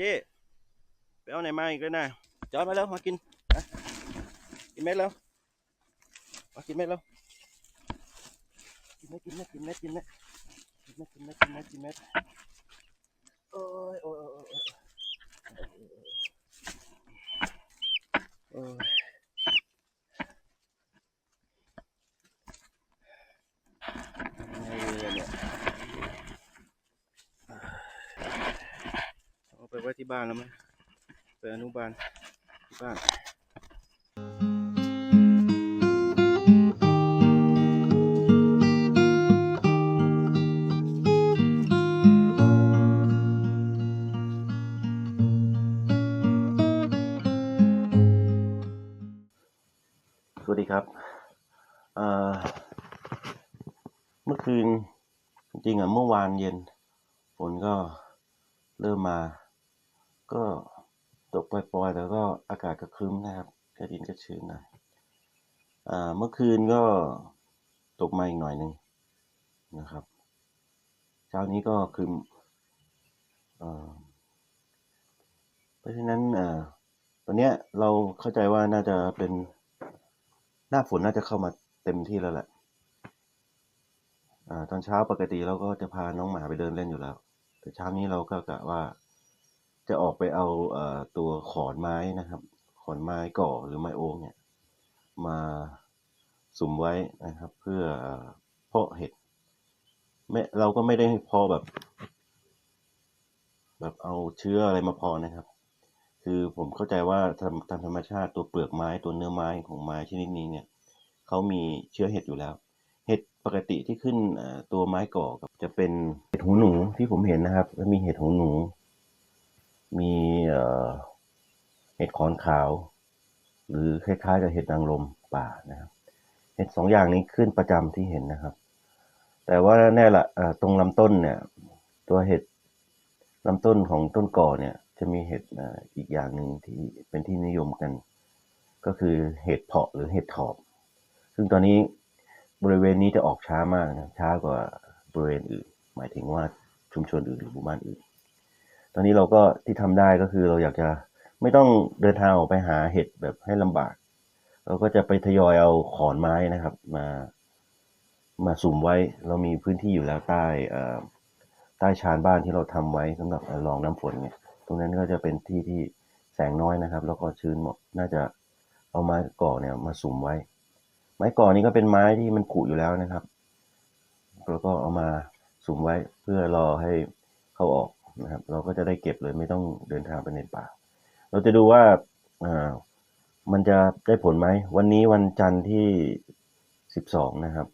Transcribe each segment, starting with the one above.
เจ๊ไปเอาไหนมาอีกเลยนะจอดมาแล้วมากินนะกินเม็ดแล้วมากินเม็ดแล้วกินเม็ดกินเม็ดกินเม็ดกินเม็ดกินเม็ดกินเม็ดกินเม็ดกินเม็ดโอ้ยโอ้ยโอ้ยโอ้ยโอ้ยไงเนี่ย เอาไปไว้ที่ บ้านแล้วไหมไปอนุบาลที่บ้านสวัสดีครับเอ่อเมื่อคืนจริงๆอะเมื่อวานเย็น ฝนก็เริ่มมา ก็ตกปล่อยๆแต่ก็อากาศก็ครึ้มนะครับกระดินก็ชื้นหนะอ่าเมื่อคืนก็ตกมาอีกหน่อยหนึ่งนะครับ เช้านี้ก็ครึ้มเอ่อเพราะฉะนั้นอ่อตอนนี้เราเข้าใจว่าน่าจะเป็นหน้าฝนน่าจะเข้ามาเต็มที่แล้วแหละอ่าตอนเช้าปกติเราก็จะพาน้องหมาไปเดินเล่นอยู่แล้ว แต่เช้านี้เราก็กะว่า จะออกไปเอาเอ่อตัวขอนไม้นะครับ ขอนไม้ก่อหรือไม้โอ๊กเนี่ย มาสุมไว้นะครับ เพื่อเพาะเห็ดไม่เราก็ไม่ได้พาะแบบ แบบเอาเชื้ออะไรมาพาะนะครับ คือผมเข้าใจว่าตามตามธรรมชาติตัวเปลือกไม้ตัวเนื้อไม้ของไม้ชนิดนี้เนี่ยเขามีเชื้อเห็ดอยู่แล้ว เห็ดปกติที่ขึ้นตัวไม้ก่อกับจะเป็นเห็ดหูหนูที่ผมเห็นนะครับ มีเห็ดหูหนู มีเห็ดขอนขาว หรือคล้ายๆกับเห็ดนางรมป่านะครับเห็ดสองอย่างนี้ขึ้นประจำที่เห็นนะครับ แต่ว่าแน่ละเอ่อตรงลำต้นเนี่ย ตัวเห็ดลำต้นของต้นก่อเนี่ย จะมีเห็ดอีกอย่างหนึ่งที่เป็นที่นิยมกัน ก็คือเห็ดเพาะหรือเห็ดถอบ ซึ่งตอนนี้บริเวณนี้จะออกช้ามากนะช้ากว่าบริเวณอื่น หมายถึงว่าชุมชนอื่นหรือหมู่บ้านอื่น ตอนนี้เราก็ที่ทำได้ก็คือเราอยากจะไม่ต้องเดินทางออกไปหาเห็ดแบบให้ลำบาก เราก็จะไปทยอยเอาขอนไม้นะครับ มามาสุ่มไว้ เรามีพื้นที่อยู่แล้วใต้ใต้ชานบ้านที่เราทำไว้สำหรับรองน้ำฝนเนี่ย ตรงนั้นก็จะเป็นที่ที่แสงน้อยนะครับ แล้วก็ชื้นเหมาะน่าจะเอาไม้ก่อเนี่ยมาสุ่มไว้ ไม้ก่อนี้ก็เป็นไม้ที่มันกุอยู่แล้วนะครับแล้วก็เอามาสุ่มไว้เพื่อรอให้เขาออก นะครับ เราก็จะได้เก็บเลยไม่ต้องเดินทางไปในป่า เราจะดูว่าอ่ามันจะได้ผลไหม วันนี้วันจันทร์ที่สิบสองนะครับ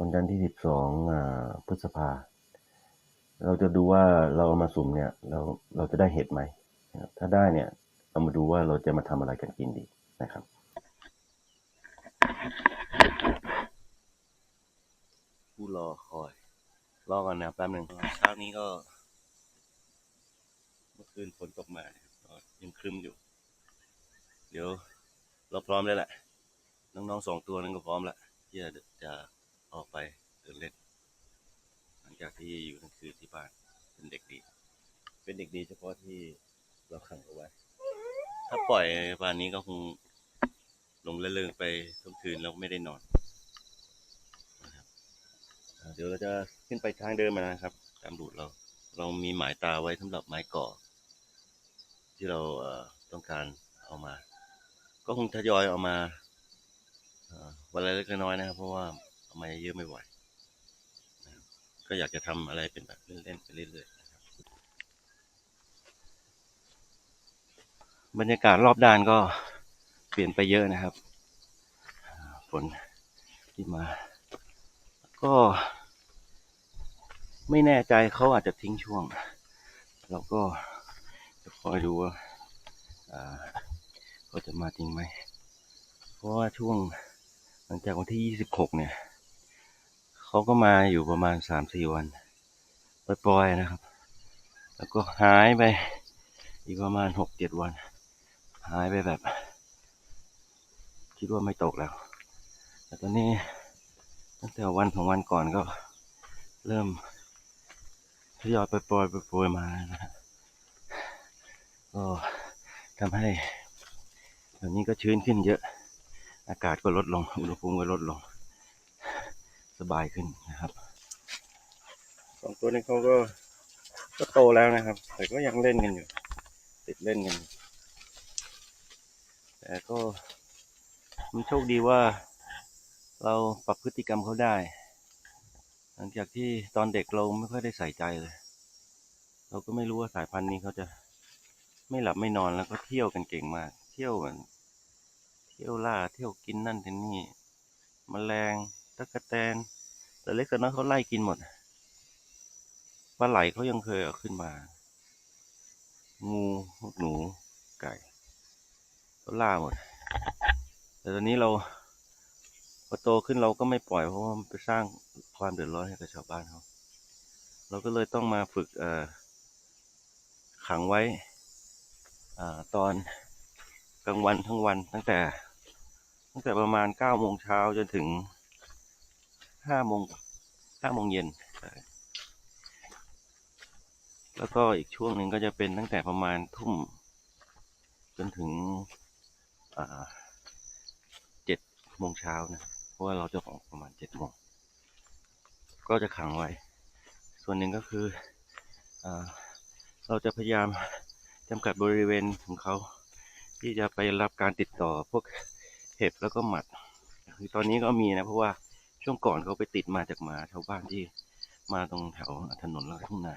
วันจันทร์ที่สิบสองอ่าพฤษภา เราจะดูว่าเราเอามาสุ่มเนี่ย เราเราจะได้เห็ดไหมถ้าได้เนี่ยเรามาดูว่าเราจะมาทำอะไรกันกินดีนะครับผู้รอคอย รอก่อนนะแป๊บหนึ่งเช้านี้ก็ เมื่อคืนฝนตกมาก็ยังครึมอยู่ เดี๋ยวเราพร้อมแล้วแหละ น้องๆสองตัวนั้นก็พร้อมล้วที่จะจะออกไปเดินเล่น หลังจากที่อยู่ทั้งคืนที่บ้านเป็นเด็กดี เป็นเด็กดีเฉพาะที่เราขังเอาไว้ ถ้าปล่อยป่านนี้ก็คงหลงละเริงไปทั้งคืนแล้วไม่ได้นอนเดี๋ยวเราจะขึ้นไปทางเดิมนะครับ ตามรูทเรา เรามีหมายตาไว้สำหรับไม้ก่อ ที่เราต้องการเอามา ก็คงทยอยเอามาวันละเล็กน้อยนะครับ เพราะว่าเอามาเยอะไม่ไหวก็อยากจะทำอะไรเป็นแบบเล่นๆไปเรื่อยๆนะครับบรรยากาศรอบด้านก็เปลี่ยนไปเยอะนะครับฝนที่มา ก็ไม่แน่ใจเขาอาจจะทิ้งช่วง เราก็ คอยดูว่าเขาจะมาจริงไหม เพราะว่าช่วงหลังจากวันที่26เนี่ย เขาก็มาอยู่ประมาณ3-4วันปล่อยๆนะครับ แล้วก็หายไปอีกประมาณ6-7วัน หายไปแบบ คิดว่าไม่ตกแล้ว แต่ตอนนี้ตั้งแต่วันของวันก่อนก็เริ่มทยอยปล่อยไปโปรยมานะฮะ ก็ทำให้แถวนี้ก็ชื้นขึ้นเยอะ อากาศก็ลดลง อุณหภูมิก็ลดลง สบายขึ้นนะครับสองตัวนี้เขาก็ก็โตแล้วนะครับ แต่ก็ยังเล่นกันอยู่ ติดเล่นกันแต่ก็มันโชคดีว่าเราปรับพฤติกรรมเขาได้ หลังจากที่ตอนเด็กเราไม่ค่อยได้ใส่ใจเลย เราก็ไม่รู้ว่าสายพันธุ์นี้เขาจะ ไม่หลับไม่นอนแล้วก็เที่ยวกันเก่งมาก เที่ยวกันเที่ยวล่าเที่ยวกินนั่นกินนี่มแมลงตะกะแตน แต่เล็กแต่น้อยเขาไล่กินหมดปลาไหลเขายังเคยเอาขึ้นมา งูหนูไก่เขาล่าหมด แต่ตอนนี้เราพอโตขึ้นเราก็ไม่ปล่อยเพราะว่ามันไปสร้างความเดือดร้อนให้กับชาวบ้านเขาเราก็เลยต้องมาฝึกเอ่อขังไว้ อตอนกลางวันทั้งวันตั้งแต่ตั้งแต่ประมาณเก้าโมงเช้าจนถึงห้าโมงห้าโมงเย็น แล้วก็อีกช่วงหนึ่งก็จะเป็นตั้งแต่ประมาณทุ่ม จนถึงเจ็ดโมงเช้านะ เพราะว่าเราจะออกประมาณเจ็ดโมง ก็จะขังไว้ ส่วนหนึ่งก็คืออเราจะพยายามำกัดบริเวณของเขา ที่จะไปรับการติดต่อพวกเห็บแล้วก็หมัดคือตอนนี้ก็มีนะ เพราะว่าช่วงก่อนเขาไปติดมาจากหมาชาวบ้านที่มาตรงแถวถนนแล้วทุ่งนา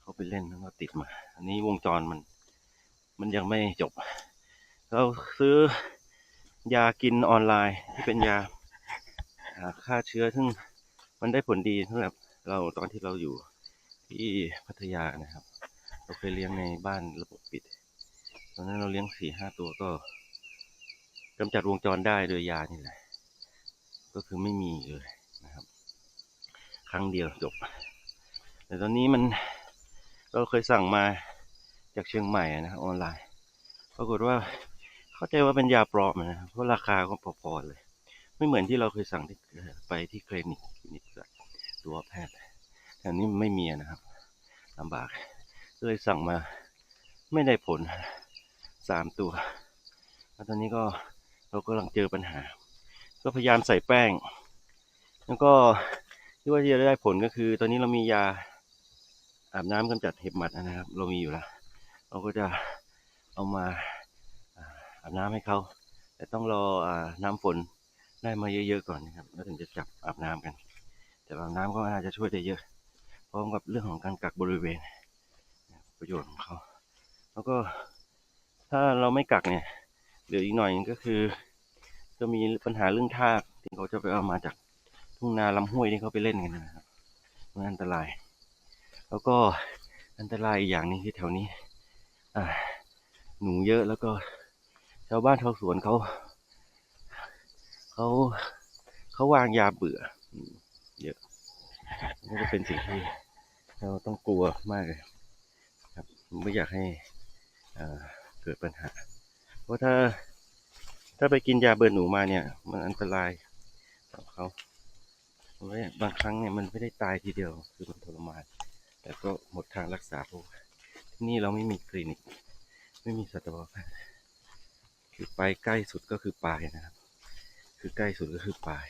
เขาไปเล่นแล้วก็ติดมา อันนี้วงจรมัน มันยังไม่จบ เราซื้อยากินออนไลน์ที่เป็นยาฆ่าเชื้อซึ่งมันได้ผลดีสำหรับเราตอนที่เราอยู่ที่พัทยานะครับ เราเคยเลี้ยงในบ้านระบบปิด ตอนนั้นเราเลี้ยงสี่ห้าตัวก็กำจัดวงจรได้โดยยานี่แหละ ก็คือไม่มีเลยนะครับ ครั้งเดียวจบ แต่ตอนนี้มันเราเคยสั่งมาจากเชียงใหม่นะออนไลน์ ปรากฏว่าเข้าใจว่าเป็นยาปลอมนะเพราะราคาก็พอๆเลย ไม่เหมือนที่เราเคยสั่งที่ไปที่คลินิกคลินิกตัวแพทย์แต่นี้ไม่มีนะครับลำบาก เลยสั่งมาไม่ได้ผลสามตัว แล้วตอนนี้ก็เรากำลังเจอปัญหา ก็พยายามใส่แป้ง แล้วก็ที่ว่าจะได้ผลก็คือ ตอนนี้เรามียาอาบน้ำกำจัดเห็บหมัดนะครับ เรามีอยู่แล้วเราก็จะเอามาอาบน้ำให้เขาแต่ต้องรออน้ำฝนได้มาเยอะๆก่อนนะครับแล้วถึงจะจับอาบน้ำกัน แต่อาบน้ำก็อาจจะช่วยได้เยอะพร้อมกับเรื่องของการกักบริเวณ ประโยชน์ของเขา แล้วก็ถ้าเราไม่กักเนี่ยเหลืออีกหน่อยก็คือ จะมีปัญหาเรื่องทากที่เขาจะไปเอามาจากทุ่งนาลำห้วยที่เขาไปเล่นกันนะครับมันอันตราย แล้วก็อันตรายอีกอย่างนึงที่แถวนี้หนูเยอะแล้วก็ชาวบ้านชาวสวนเขาเขาเขาวางยาเบื่อเยอะนี่ก็เป็นสิ่งที่เราต้องกลัวมากเลย ไม่อยากให้เกิดปัญหา เพราะถ้าถ้าไปกินยาเบื่อหนูมาเนี่ย มันอันตรายต่อเขาบางครั้งเนี่ยมันไม่ได้ตายทีเดียวคือมันทรมาน แต่ก็หมดทางรักษาพวกที่นี่เราไม่มีคลินิก ไม่มีสัตวแพทย์คือไปใกล้สุดก็คือปลายนะครับ คือใกล้สุดก็คือปลาย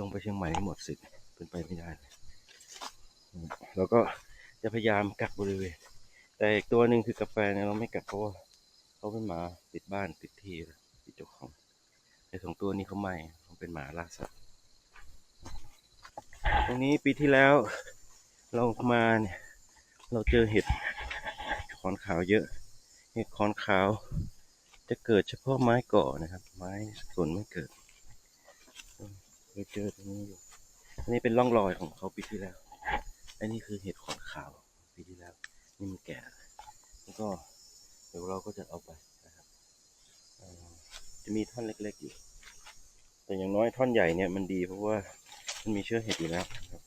ลงไปเชียงใหม่หมดสิทธิ์เป็นไปไม่ได้ แล้วก็จะพยายามกักบริเวณ แต่อีกตัวหนึ่งคือกาแฟเนี่ยเราไม่กักเพราะว่าเขาเป็นหมาติดบ้านติดที่ติดเจ้าของไอ้สองตัวนี้เขาไม่เขาเป็นหมาล่าสัตว์ตรงนี้ปีที่แล้วเรามาเนี่ยเราเจอเห็ดขอนขาวเยอะ เห็ดขอนขาวจะเกิดเฉพาะไม้ก่อนะครับ ไม้ส่วนไม่เกิดเคยเจอตรงนี้อยู่อันนี้เป็นร่องรอยของเขาปีที่แล้ว อันนี้คือเห็ดขอนขาวปีที่แล้ว นี่มันแก่แล้วก็เดี๋ยวเราก็จะเอาไปนะครับจะมีท่อนเล็กๆอยู่แต่อย่างน้อยท่อนใหญ่เนี่ยมันดีเพราะว่ามันมีเชื้อเห็ดอยู่แล้วครับ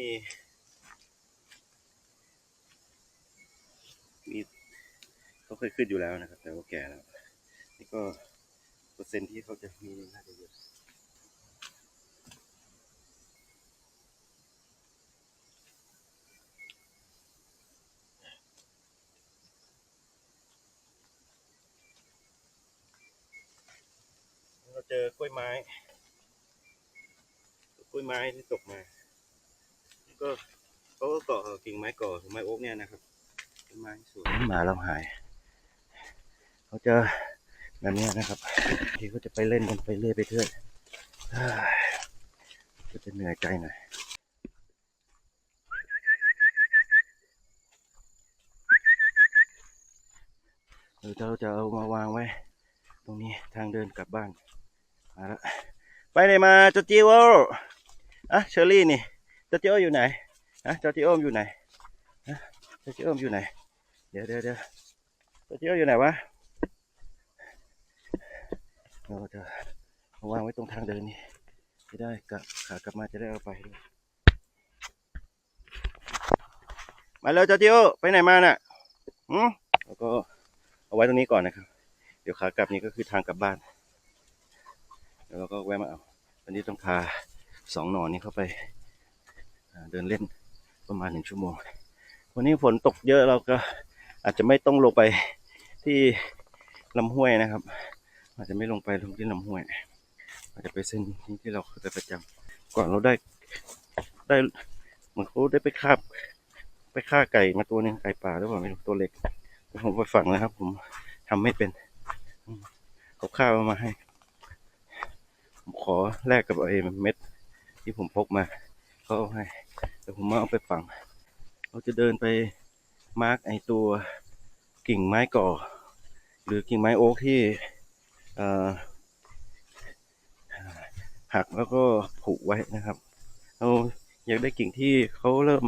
มี มีเขาเคยขึ้นอยู่แล้วนะครับ แต่ว่าแก่แล้วนี่ก็เปอร์เซ็นที่เขาจะมีน่าจะเยอะเราเจอกล้วยไม้ กล้วยไม้ที่ตกมา ก็เขาก็เกาะกิ่งไม้ก่อไม้โอ๊กเนี่ยนะครับต้นไม้สวยหมาเราหายเขาจะแบบนี้นะครับทีก็จะไปเล่นกันไปเรื่อยไปเรื่อยก็จะเหนื่อยใจหน่อยเราจะเอามาวางไว้ ตรงนี้ทางเดินกลับบ้านมาล้วไปไหนมาจจิโออะเชอรี่นี่ จอจิโออยู่ไหนอะจอจิโออยู่ไหนอะจอจิโออยู่ไหน เดี๋ยวเดี๋ยวเดี๋ยวเจอจิโออยู่ไหนวะเราจะาวางไว้ตรงทางเดินนี่จะได้กลับขากลับมาจะได้เอาไปด้วยมาแล้วเจอจิโอไปไหนมาน่ะอืมแล้วก็เอาไว้ตรงนี้ก่อนนะครับ เดี๋ยวขากลับนี่ก็คือทางกลับบ้านแล้วเราก็แวะมาเอาตอนนี้ต้องพาสองหนอนนี้เข้าไป เดินเล่นประมาณหนึ่งชั่วโมง วันนี้ฝนตกเยอะเราก็อาจจะไม่ต้องลงไปที่ลำห้วยนะครับ อาจจะไม่ลงไปลงที่ลำห้วย อาจจะไปเส้นที่เราเคยไปประจำก่อนเราได้ได้เหมือนเขาได้ไปคาบไปฆ่าไก่มาตัวหนึงไก่ป่าหรือเปล่าไม่รู้ตัวเล็กผมไปฝังนะครับ ผมทำไม่เป็นเขาฆ่าเอามาให้ ผมขอแลกกับไอ้เม็ดที่ผมพกมา เขาเอาให้แต่ผมมาเอาไปฝัง เราจะเดินไปมาร์กไอตัวกิ่งไม้ก่อ หรือกิ่งไม้โอ๊กที่หักแล้วก็ผุไว้นะครับเราอยากได้กิ่งที่เขาเริ่ม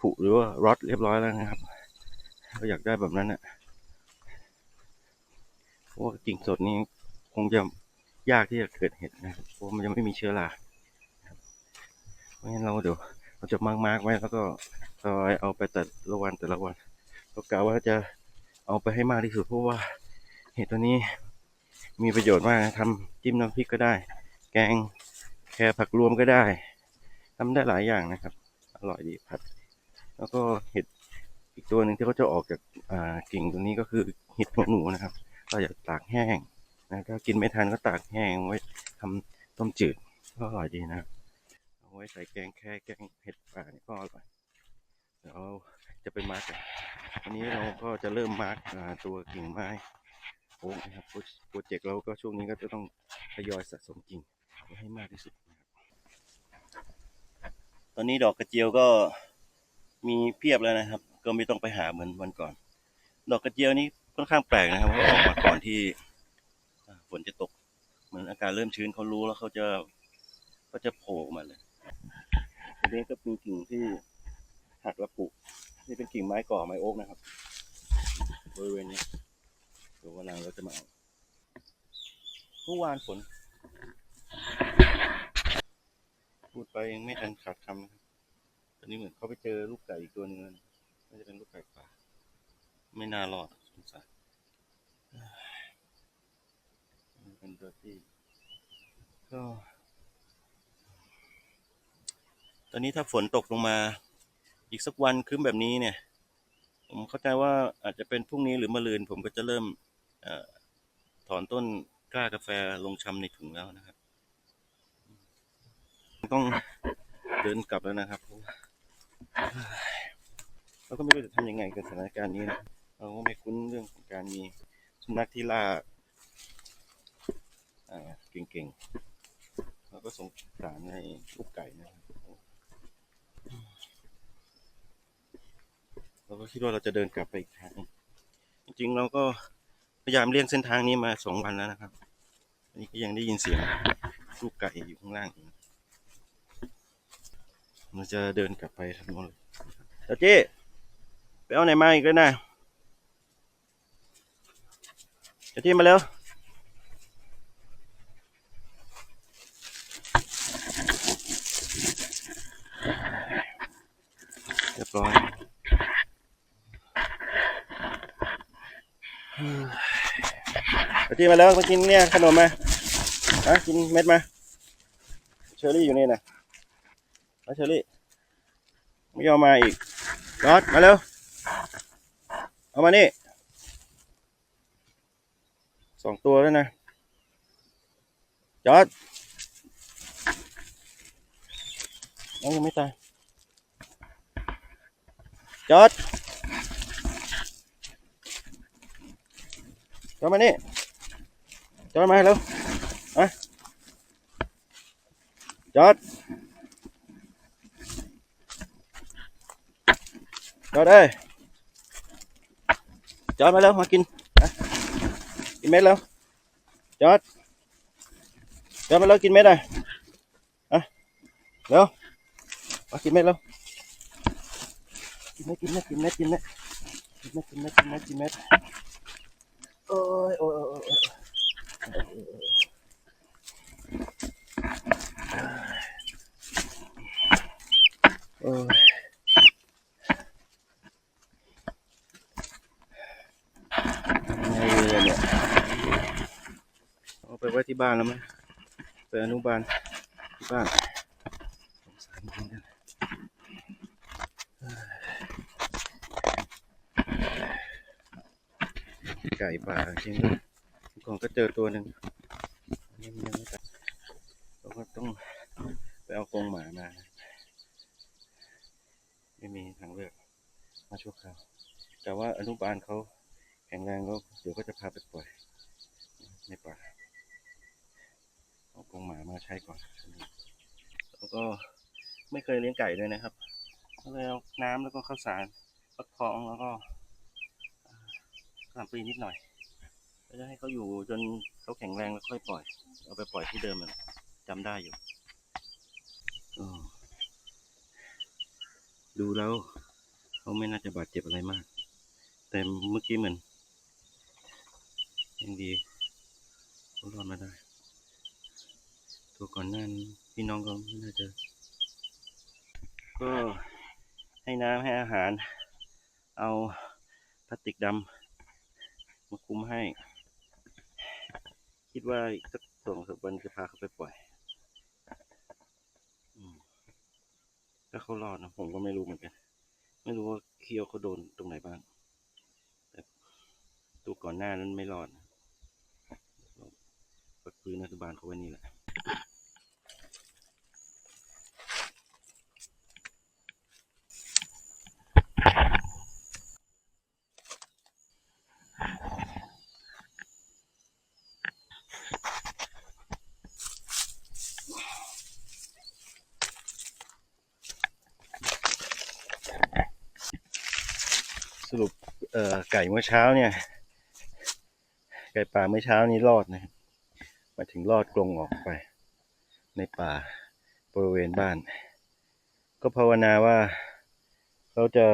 ผุหรือว่ารอดเรียบร้อยแล้วนะครับเราอยากได้แบบนั้นนะเพราะว่ากิ่งสดนี้คงจะยากที่จะเกิดเห็ดนะเพราะมันยังไม่มีเชื้อรา งั้นเราเดี๋ยวเราจะมากมากไว้แล้วก็คอยเอาไปแต่ละวันแต่ละวันก็กะว่าจะเอาไปให้มากที่สุดเพราะว่าเห็ดตัวนี้มีประโยชน์มากนะทำจิ้มน้ำพริกก็ได้ แกงแค่ผักรวมก็ได้ทำได้หลายอย่างนะครับ อร่อยดีผัด แล้วก็เห็ดอีกตัวหนึ่งที่เขาจะออกจากอ่ากิ่งตัวนี้ก็คือเห็ดหัวหนูนะครับ ก็อยากตากแห้งนะถ้ากินไม่ทันก็ตากแห้งไว้ทำต้มจืดก็อร่อยดีนะเอา ไว้ใส่แกงแค่แกงเห็ดป่านี่ก็อร่อยเดี๋ยวเราจะไปมาร์กกันวันนี้เราก็จะเริ่มมาร์กตัวกิ่งไม้โอ้นะครับโปรเจกต์เราก็ช่วงนี้ก็จะต้องทยอยสะสมกิ่งให้มากที่สุดนะครับตอนนี้ดอกกระเจียวก็มีเพียบแล้วนะครับ ก็ไม่ต้องไปหาเหมือนวันก่อน ดอกกระเจียวนี้ค่อนข้างแปลกนะครับเพราะออกมาก่อนที่ฝนจะตก เหมือนอากาศเริ่มชื้นเขารู้แล้วเขาจะก็จะโผล่ออกมาเลย นี้ก็เป็นกิ่งที่หักและปลูกนี่เป็นกิ่งไม้ก่อไม้โอ๊กนะครับบริเวณนี้เดี๋ยววันหลังเราจะมาเอาเมื่อวานฝนพูดไปยังไม่ทันขาดคำนะครับตอนนี้เหมือนเขาไปเจอลูกไก่อีกตัวหนึ่งแล้วนะน่าจะเป็นลูกไก่ป่าไม่น่ารอดสงสารเป็นตัวที่ก็ ตอนนี้ถ้าฝนตกลงมา อีกสักวันครึ้มแบบนี้เนี่ย ผมเข้าใจว่าอาจจะเป็นพรุ่งนี้หรือมะรืน ผมก็จะเริ่มอถอนต้นกล้ากาแฟลงชำในถุงแล้วนะครับ ต้องเดินกลับแล้วนะครับเราะว่าเราก็ไม่รู้จะทำยังไงกับสถานการณ์นี้นะเราก็ไม่คุ้นเรื่องของการมีสุนัขที่ล่าเก่งๆแล้วก็สงสารในลูกไก่นะครับ เราก็คิดว่าเราจะเดินกลับไปอีกทางจริงๆเราก็พยายามเลี่ยงเส้นทางนี้มาสองวันแล้วนะครับ อันนี้ก็ยังได้ยินเสียงลูกไก่อยู่ข้างล่างอยู่เราจะเดินกลับไปทางโน้นเลยเจ้าเจ๊ไปเอาไหนมาอีกแล้วนะเจ้าเจ๊มาเร็วเรียบร้อย ไปที่มาแล้วมากินเนี่ยขนมมาฮะกินเม็ดมาเชอรี่อยู่นี่นะมาเชอรี่ไม่ยอมมาอีกรอดมาเร็วเอามานี่สองตัวแล้วนะจอดน้องยังไม่ตายจอด จอดมานี่จอดมาเร็วมาจอดจอดเอ้ยจอดมาแล้วมากินนะกินเม็ดแล้วจอดจอดมาแล้วกินเม็ดเลยอะเร็วมากินเม็ดแล้วกินเม็ดกินเม็ดกินเม็ดกินเม็ดกินเม็ดกินเม็ดกินเม็ดกินเม็ด โอ้ยโอ้ยโอ้ยโอ้ยโอ้ยไงเลยเนี่ยเอาไปไว้ที่บ้านแล้วไหมไปอนุบาลที่บ้านสงสารมันเหมือนกัน ก่าจริงด้วยก่อนก็เจอตัวหนึ่งนนี้มันยังไม่ตัดเราก็ต้องไปเอากรงหมามา ไม่มีทางเลือกมาชั่วคราวแต่ว่าอนุบาลเขาแข็งแรงแล้วเดี๋ยวก็จะพาไปปล่อยในป่าเอากรงหมามาใช้ก่อนแล้วก็ไม่เคยเลี้ยงไก่ด้วยนะครับก็เลยเอาน้ำแล้วก็ข้าวสารฟักทองแล้วก็อ่าข้าวสารปีนิดหน่อย ก็จะให้เขาอยู่จนเขาแข็งแรงแล้วค่อยปล่อย เอาไปปล่อยที่เดิมมันจำได้อยู่อดูแล้วเขาไม่น่าจะบาดเจ็บอะไรมาก แต่เมื่อกี้เหมือนยังดีเขารอดมาได้ ตัวก่อนหน้านี้พี่น้องก็ไม่น่าจะ ก็ให้น้ำให้อาหาร เอาพลาสติกดำมาคุมให้ คิดว่าอีกสักสองสามวันจะพาเขาไปปล่อยถ้าเขารอดนะผมก็ไม่รู้เหมือนกัน ไม่รู้ว่าเคียวเขาโดนตรงไหนบ้าง แต่ตัวก่อนหน้านั้นไม่รอดนะปักปืนรัฐบาลเขาไว้นี่แหละ สรุปเอ่อไก่เมื่อเช้าเนี่ย ไก่ป่าเมื่อเช้านี้รอดนะครับมาถึงรอดกรงออกไป ในป่าบริเวณบ้าน ก็ภาวนาว่าเขาจะ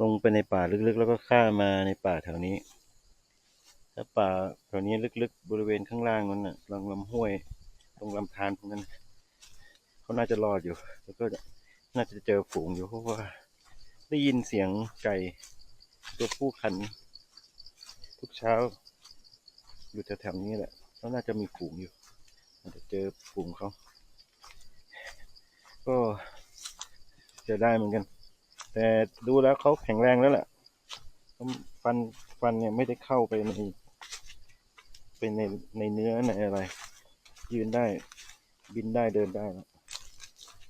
ลงไปในป่าลึกๆ แล้วก็ข้ามาในป่าแถวนี้ถ้าป่าแถวนี้ลึกๆ บริเวณข้างล่างนั้นน่ะลำลำห้วยตรงลำธารตรงนั้นเขาน่าจะรอดอยู่ แล้วก็น่าจะเจอฝูงอยู่เพราะว่าได้ยินเสียงไก่ ตัวผู้ขัน ทุกเช้า อยู่แถวๆนี้แหละแล้วน่าจะมีฝูงอยู่อาจจะเจอฝูงเขา ก็จะได้เหมือนกัน แต่ดูแล้วเขาแข็งแรงแล้วแหละฟันฟันเนี่ยไม่ได้เข้าไปในไปในในเนื้อในอะไร ยืนได้บินได้เดินได้แล้ว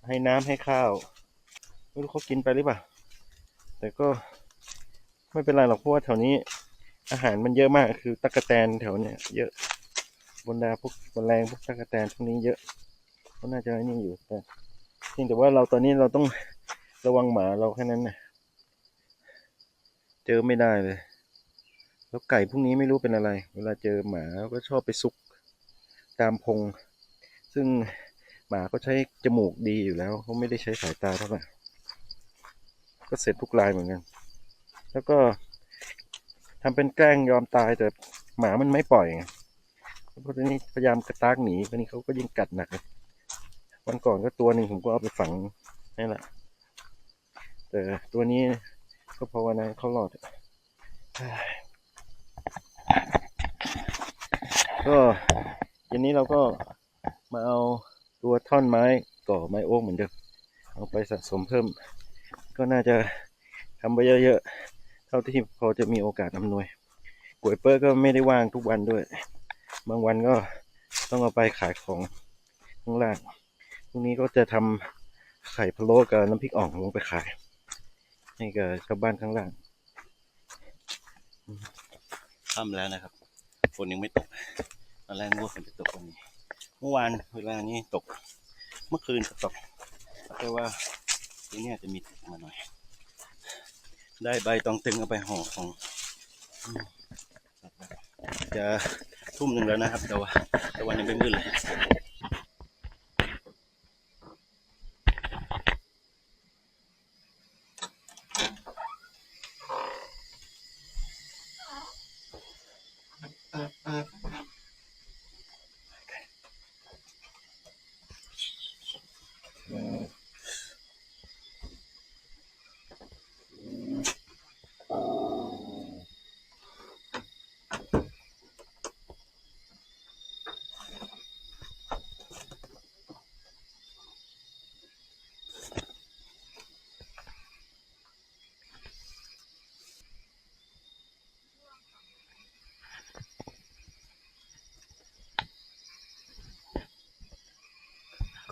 ให้น้ำให้ข้าวไม่รู้เขากินไปหรือเปล่าแต่ก็ ไม่เป็นไรหรอกเพราะว่าแถวนี้ อาหารมันเยอะมากคือตะกแตนแถวเนี้ยเยอะบรรดาพวกบนแมลงพวกตะกแตนพวกนี้เยอะก็น่าจะนี่อยู่แต่เพียงแต่ว่าเราตอนนี้เราต้องระวังหมาเราแค่นั้นนะเจอไม่ได้เลย แล้วไก่พวกนี้ไม่รู้เป็นอะไร เวลาเจอหมาก็ชอบไปซุกตามพง ซึ่งหมาก็ใช้จมูกดีอยู่แล้วเขาไม่ได้ใช้สายตาเท่าไหร่ก็เสร็จทุกรายเหมือนกัน แล้วก็ทำเป็นแกล้งยอมตายแต่หมามันไม่ปล่อยไงเพราะนี้พยายามกระตากหนีทีนี้เขาก็ยิ่งกัดหนักเลยวันก่อนก็ตัวหนึ่งผมก็เอาไปฝังนี่แหละ แต่ตัวนี้ก็ภาวนาเขารอดเฮ้ยก็ทีนี้เราก็มาเอาตัวท่อนไม้ก่อไม้โอ๊กเหมือนเดิมเอาไปสะสมเพิ่ม ก็น่าจะทำไปเยอะๆ ท่าที่พอจะมีโอกาสอำนวยก๋วยเปิ้ลก็ไม่ได้ว่างทุกวันด้วย บางวันก็ต้องเอาไปขายของข้างล่างพรุ่งนี้ก็จะทำไข่พะโล้กับน้ำพริกอ่องลงไปขาย ให้กับชาวบ้านข้างล่างค่ำแล้วนะครับฝนยังไม่ตกตอนแรกนึกว่าฝนจะตกวันนี้ เมื่อวานเวลานี้ตก เมื่อคืนก็ตกแต่ว่าทีเนี้ยจะมีตกมาหน่อย ได้ใบตองตึงเอาไปห่อของ จะทุ่มหนึ่งแล้วนะครับ แต่ว่าแต่วันยังไม่มืดเลย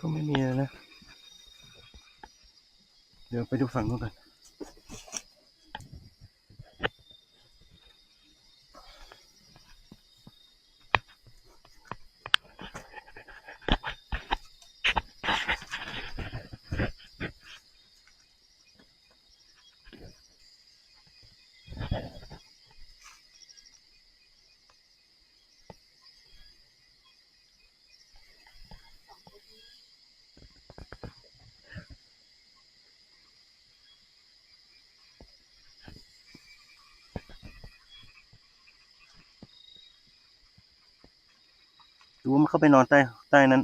ก็ ไม่มีอะไรนะ เดี๋ยวไปดูฝั่งนู้นกัน ดูว่ามันเข้าไปนอนใต้ใต้นั้น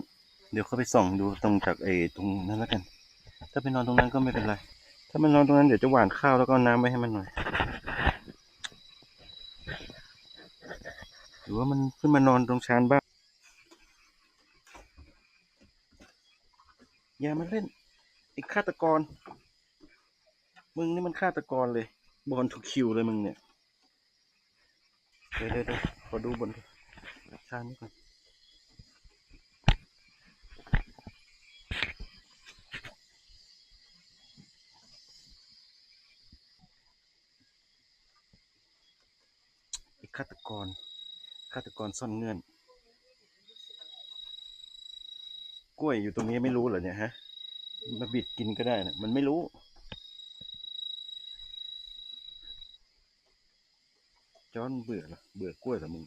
เดี๋ยวเขาไปส่องดูตรงจากไอ้ตรงนั้นแล้วกัน ถ้าไปนอนตรงนั้นก็ไม่เป็นไร ถ้ามันนอนตรงนั้นเดี๋ยวจะหว่านข้าวแล้วก็น้ำไว้ให้มันหน่อยหรือว่ามันขึ้นมานอนตรงชานบ้านอย่ามาเล่นไอ้ฆาตกร มึงนี่มันฆาตกรเลย บอลถูกคิวเลยมึงเนี่ย เดี๋ยวเดี๋ยวเดี๋ยวขอดูบนชานนี้ก่อน ฆาตกร ฆาตกรซ่อนเงื่อน กล้วยอยู่ตรงนี้ไม่รู้เหรอเนี่ยฮะ มาบิดกินก็ได้นะมันไม่รู้ จอนเบื่อเหรอ เบื่อกล้วยเหรอมึง